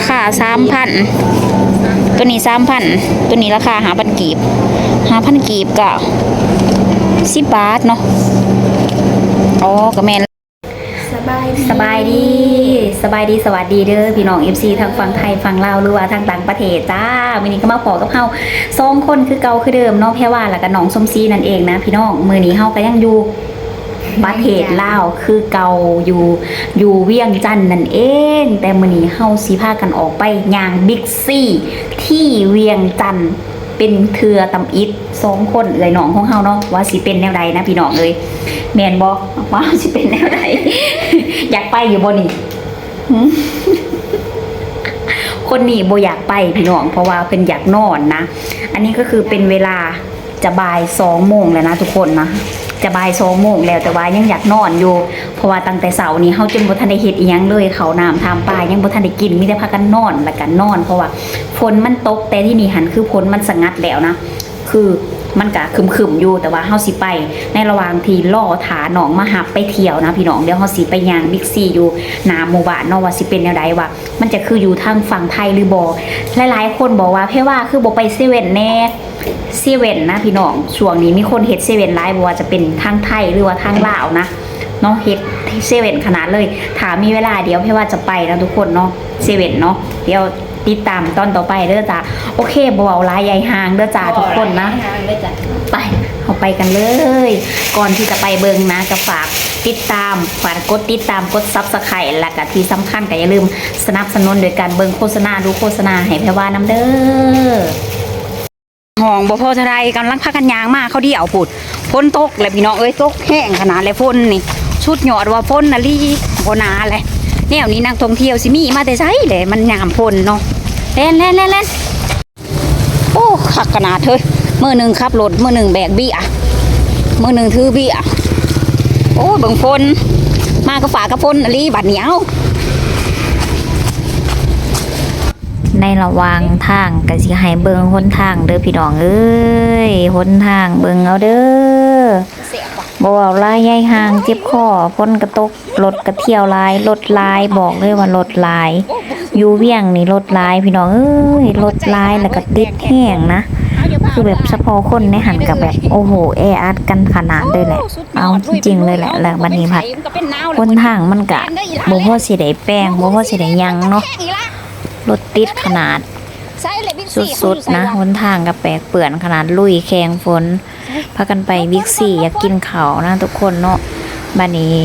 ราคาสามพันตัวนี้สามพันตัวนี้ราคาหาพันกีบหาพันกีบก็สิบบาทเนาะอ๋อก็แมนสบายดีสบายดีสวัสดีเด้อพี่น้อง FC ทางฝั่งไทยฝั่งลาวหรือว่าทางต่างประเทศจ้าวันนี้ก็มาพอกับเฮาสองคนคือเก่าคือเดิมเนาะแพ่ว่าแล้วก็น้องส้มซีนั่นเองนะพี่น้องมือนี้เฮาก็ยังอยู่ ประเทศลาวคือเก่าอยู่อยู่เวียงจันทน์นั่นเอง แต่มือนี้เฮาสิพากันออกไปย่างบิ๊กซี่ ที่เวียงจันทน์เป็นเทือตำอิดสองคนเอ่ยน้องของเฮาเนาะว่าสิเป็นแนวใดนะพี่น้องเอ้ยแม่นบ่ว่าสิเป็นแนวใดอยากไปอยู่บ่นี่คนนี้โบอยากไปพี่น้องเพราะว่าเป็นอยากนอนนะ อันนี้ก็คือเป็นเวลาจะบ่ายสองโมงแล้วนะทุกคนนะ จะบ่ายสองโมงแล้วแต่ว่ายังอยากนอนอยู่ เพราะว่าตั้งแต่เสาร์นี้เขาจนบ่ทันได้เฮ็ดอีหยังเลยเขาน้ำทำปลายังบ่ทันได้กินมีแต่พากันนอนและกันนอน เพราะว่าฝนมันตกแต่ที่นี่หันคือฝนมันสงัดแล้วนะ คือ มันกะคึมๆอยู่แต่ว่าเฮาสิไป ในระหว่างที่ล่อถาหนองมาหับไปเที่ยวนะพี่น้องเดี๋ยวเฮาสิไปย่างบิ๊กซีอยู่หนาหมู่บ้านเนาะว่าสิเป็นแนวใดว่า มันจะคืออยู่ทางฝั่งไทยหรือบ่หลายๆ คนบอกว่าเพ่ว่าคือบ่ไปเซเว่นแน่เซเว่นนะพี่น้องช่วงนี้มีคนเฮ็ดเซเว่นหลายบ่ว่าจะเป็นทางไทยหรือว่าทางลาวนะเนาะเฮ็ดเซเว่นขนาดเลยถามมีเวลาเดี๋ยวเพ่ว่าจะไปนะทุกคนเนาะเซเว่นเนาะเดี๋ยว ติดตามตอนต่อไปเด้อจ้าโอเคบ่เว้าหลายใหญ่ห่างเด้อจ้าทุกคนนะเลยจ้ะไปเอาไปกันเลย ก่อนที่จะไปเบิงนะก็ฝากติดตามฝากกดติดตามกดซับสไครต์และก็ที่สำคัญก็อย่าลืมสนับสนุนโดยการเบิงโฆษณาดูโฆษณาให้แพรว่าน้ำเด้อห้องบ่พอเท่าไรกำลังพักกันยางมาเขาเดียวพูดฝนตกเลยพี่น้องเอ้ยตกแห้งขนาดเลยฝนนี่ชุดหยอดว่าฝนน่ะลีบ่หนาเลย แนวนี้นักท่องเที่ยวสิมีมาแต่ไสเลยมันยามฝนเนาะเล่นเล่นเล่นเล่นโอ้ขักขนาดเฮ้ยมือหนึ่งขับรถมือหนึ่งแบกเบี้ยมือหนึ่งถือเบี้ยโอ้เบิ่งฝนมากระฝากระพนอลีบัดเหนียวในระหว่างทางก็สิให้เบิ่งหนทางเด้อพี่น้องเอ้ยหนทางเบิ่งเอาเด้อ บ่เว้าลายใหญ่ห่างเจ็บคอฝนกระตกรถกระเที่ยวลายรถลายบอกเลยว่ารถลาย อยู่เวียงนี่รถลายพี่น้องเอ้ยรถลายแล้วก็ติดแห้งนะคือแบบเฉพาะคนในหันกับแบบโอ้โหแออัดกันขนาดเลยแหละ เอาจริงเลยแหละแล้วบัดนี้ผัดคนทางมันกะบ่พ่อสิได้แป้งบ่พ่อสิได้ยังเนาะรถติดขนาด สุดๆนะหนทางก็แปลกเปื่อนขนาดลุยแข่งฝน พากันไปบิ๊กซีอยากกินข้าวนะทุกคนเนาะบัดนี้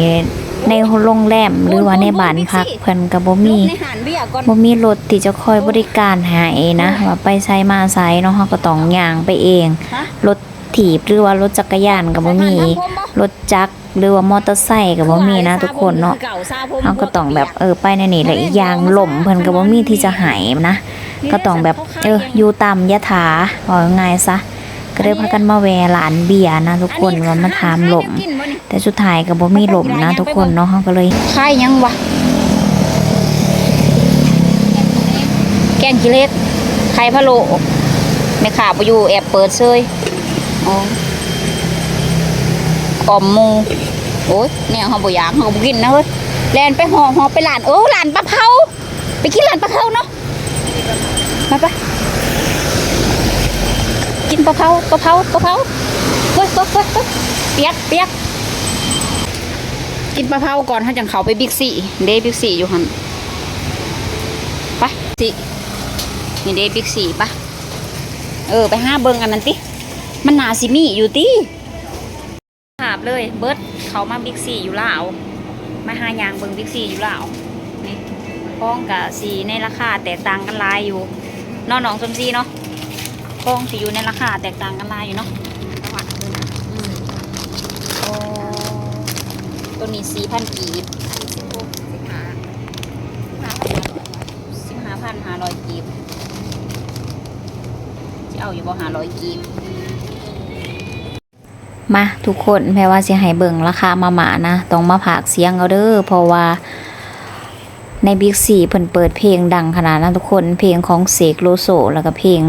ในโรงแรมหรือว่าในบ้านพักเพิ่นก็บ่มีบ่มีรถที่จะคอยบริการให้นะว่าไปไสมาไสเนาะเฮาก็ต้องย่างไปเอง รถถีบหรือว่ารถจักรยานก็บ่มีรถจักรหรือว่ามอเตอร์ไซค์ก็บ่มีนะทุกคนเนาะเฮาก็ต้องแบบเออไปในนี่แหละอีกอย่างหล่มเพิ่นก็บ่มีที่จะให้นะ ก็ต้องแบบเอออยู่ตามยถาว่าง่ายซะ ก็เลยพากันมาแวะร้านเบียร์นะทุกคนว่ามาถามหล่มแต่สุดท้ายก็บ่มีหล่มนะ ทุกคนเนาะเฮาก็เลยค่ยังวะแกงกิเลสไข่พะโลไม่ขาไปอยู่แอบเปิดเซยอ๋อมมูโอ้ยเนี่ยเขาบ่อยากเขาบ่กินนะเฮ้ยแลนไปห่อห่อไปหลานเออหลานปลาเผาไปกินหลานปลาเผาเนาะมาไป กินปลาเผาปลาเผาปลาเผาเฮ้ยเฮ้ยเฮ้ยเฮ้ยเปียกเปียกกินปลาเผาก่อนถ้าจังเขาไปบิ๊กซีเดย์บิ๊กซีอยู่หันไปสินี่เดบิ๊กซีปะเออไปห้าเบิงอันนั้นติมันหนาซิมี่อยู่ติถามเลยเบิร์ดเขามาบิ๊กซีอยู่ลาวมาหายางเบิงบิ๊กซีอยู่ลาวนี่พ้องกับสีในราคาแตกต่างกันลายอยู่นอหนองสมซีเนาะ พ้องสีอยู่ในราคาแตกต่างกันหลายอยู่เนาะอืมโอ้ตัวนี้สี่พันกีบสิบห้าพันห้าร้อยกีบจะเอาอยู่บ่หาร้อยกีบมาทุกคนแม้ว่าสิให้เบิ่งราคามาหมานะต้องมาผากเสียงเอาเด้อเพราะว่าในบิ๊กซีเพิ่นเปิดเพลงดังขนาดนั้นทุกคนเพลงของเสกโลโซแล้วก็เพลง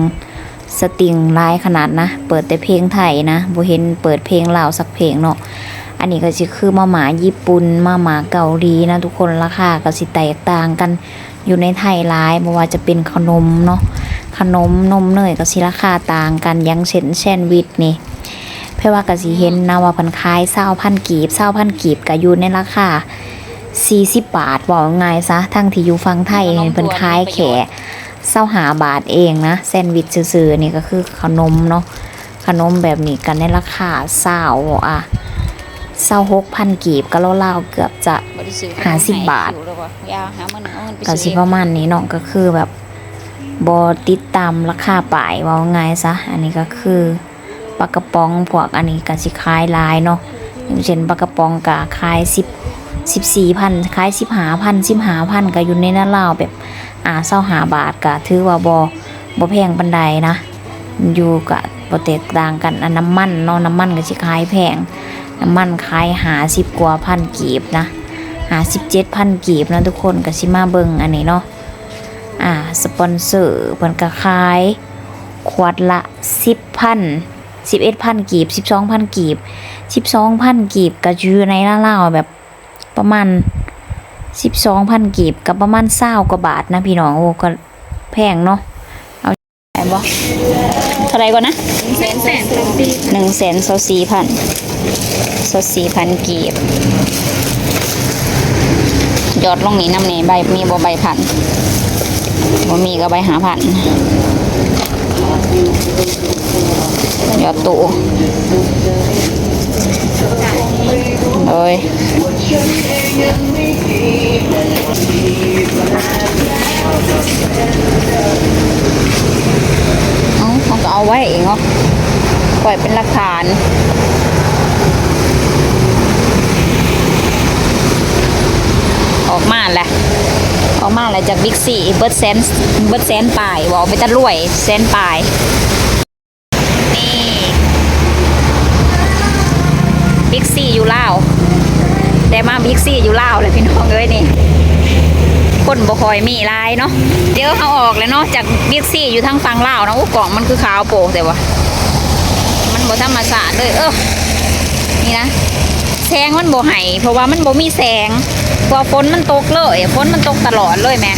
สติงหลายขนาดนะ เปิดแต่เพลงไทยนะบ่เห็นเปิดเพลงลาวสักเพลงเนาะอันนี้ก็สิคือมาหมาญี่ปุ่นมาหมาเกาหลีนะทุกคนราคาก็สิแตกต่างกันอยู่ในไทยหลายบ่ว่าจะเป็นขนมเนาะขนมนมเนยก็สิราคาต่างกันยังเช่นแซนด์วิชนี่เพื่อว่ากสิเห็นนะว่าเพิ่นขาย20,000กีบ20,000กีบก็อยู่ในราคา40บาทบอกง่ายซะทั้งที่อยู่ฝั่งไทยเนี่ยเพิ่นขายแค่ ศร้าหาบาทเองนะแซนด์วิชซื่อๆนี่ก็คือขนมเนาะขนมแบบนี้กันในราคาเศร้าอะเศร้าหกพันกีบก็เล่าๆเกือบจะหาสิบบาทยาหามันเอาเงินไปก็สิประมาณนี้เนาะก็คือแบบบอติดตามราคาป่ายว่าง่ายซะอันนี้ก็คือปลากระป๋องพวกอันนี้ก็สิขายลายเนาะอย่างเช่นปลากระป๋องก็ขายสิบสิบสี่พันขายสิบหาพันสิบหาพันก็อยู่ในนั้นเล่าแบบ อ่าเศร้าหาบาทก็ถือว่าบอบอแพงปันใดนะ อยู่กับโปรเตกต่างกันอันน้ำมันเนาะน้ำมันก็สิขายแพง น้ำมันขายหาสิบกว่าพันกีบนะหาสิบเจ็ดพันกีบนะทุกคนก็สิมาเบิงอันนี้เนาะอ่าสปอนเซอร์เพิ่นก็ขาย ขวดละสิบพันสิบเอ็ดพันกีบสิบสองพันกีบสิบสองพันกีบก็อยู่ในล่าๆแบบประมาณ สิบสองพันกีบกับประมาณเศร้ากว่าบาทนะพี่น้องโอ้ก็แพงเนาะเอาไหนบ่เท่าไหรก่อนนะแสนแสนสองปีหนึ่งแสนสสี่พันสสี่พันกีบยอดลงนี้น้ำนี่ใบมีบ่ใบพันบ่มีก็ใบหาพันยอดตู้ เอ้ยเอ้าเขาก็เอาไว้เองเหรอปล่อยเป็นหลักฐานออกมาแหละออกมาแล้วจากบิ๊กซีเบิร์ดแซนเบิร์ดแซนปลายบอกไปตะรวยแซนปลาย แต่มาบิ๊กซี่อยู่ลาวเลยพี่น้องเอ้ยนี่คนบ่คอยมีลายเนาะเดี๋ยวเขาออกเลยเนาะจากบิ๊กซี่อยู่ทางฝั่งลาวเนาะอู้กล่องมันคือขาวโป่งแต่ว่ามันบ่ธรรมชาติเลยเออนี่นะแสงมันบ่ให้เพราะว่ามันบ่มีแสงเพราะว่าฝนมันตกเลยฝนมันตกตลอดเลยแม่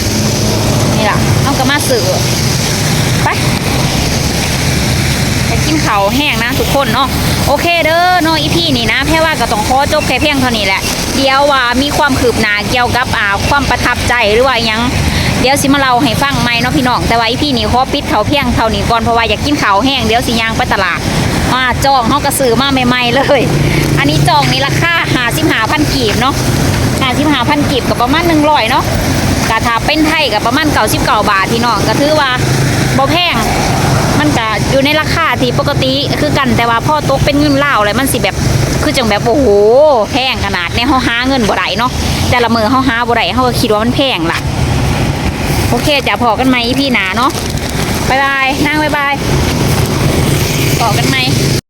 นี่ล่ะเอาก็มาซื้อ กินข้าวแห้งนะทุกคนเนาะโอเคเด้อเนาะอีพี่นี่นะแค่ว่าก็ต้องขอจบแค่เพียงเท่านี้แหละ เดี๋ยวว่ามีความคืบหน้าเกี่ยวกับอ่าความประทับใจหรือว่ายังเดี๋ยวสิมาเล่าให้ฟังใหมเนาะพี่น้องแต่ว่าอีพี่นี่ขอปิดเขาเพียงเท่านี้ก่อนเพราะว่าอยากกินข้าวแห้งเดี๋ยวสิยางไปตลาดมาจองเฮากระสือมาใหม่ๆเลย อันนี้จองนี่ราคาหาสิบหาพันกีบเนาะหาสิบหาพันกีบกับประมาณหนึ่งร้อยเนาะกะถาเป็นไทยกับประมาณเก่าสิบเก่าบาทพี่น้องก็ถือว่าบ่แพงมันก็ อยู่ในราคาที่ปกติคือกันแต่ว่าพ่อตกเป็นเงินเลาอะไรมันสิแบบคือจังแบบโอ้โหแพงขนาดในเฮาหาเงินบ่ได้เนาะแต่ละมือเฮาหาบ่ได้เขาก็คิดว่ามันแพงล่ะ โอเคจะพอกันไหมพี่หนาเนาะบายบายนั่งบายบายพอกันไหม